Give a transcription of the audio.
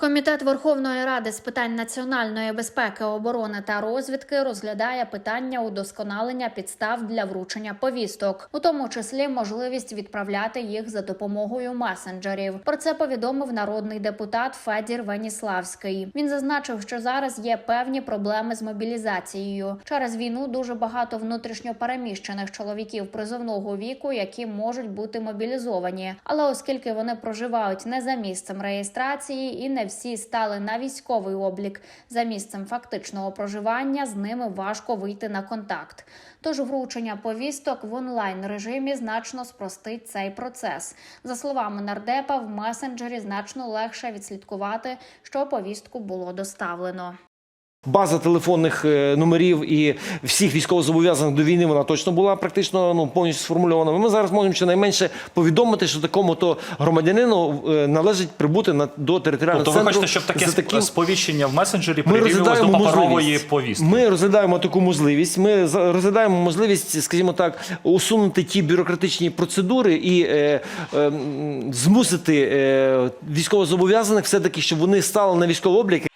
Комітет Верховної Ради з питань національної безпеки, оборони та розвідки розглядає питання удосконалення підстав для вручення повісток, у тому числі можливість відправляти їх за допомогою месенджерів. Про це повідомив народний депутат Федір Веніславський. Він зазначив, що зараз є певні проблеми з мобілізацією. Через війну дуже багато внутрішньо переміщених чоловіків призовного віку, які можуть бути мобілізовані. Але оскільки вони проживають не за місцем реєстрації і не всі стали на військовий облік за місцем фактичного проживання, з ними важко вийти на контакт. Тож вручення повісток в онлайн режимі значно спростить цей процес. За словами нардепа, в месенджері значно легше відслідкувати, що повістку було доставлено. База телефонних е, номерів і всіх військовозобов'язаних до війни вона точно була практично ну повністю сформульована. Ми зараз можемо щонайменше повідомити, що такому то громадянину е, належить прибути на до територіального Тобто ви хочете, щоб таке таким сповіщення в месенджері ми прирівнювалось до паперової повістки? Ми розглядаємо таку можливість. Ми розглядаємо можливість, скажімо так, усунути ті бюрократичні процедури і е, е, змусити е, військовозобов'язаних все таки, щоб вони стали на військовий облік.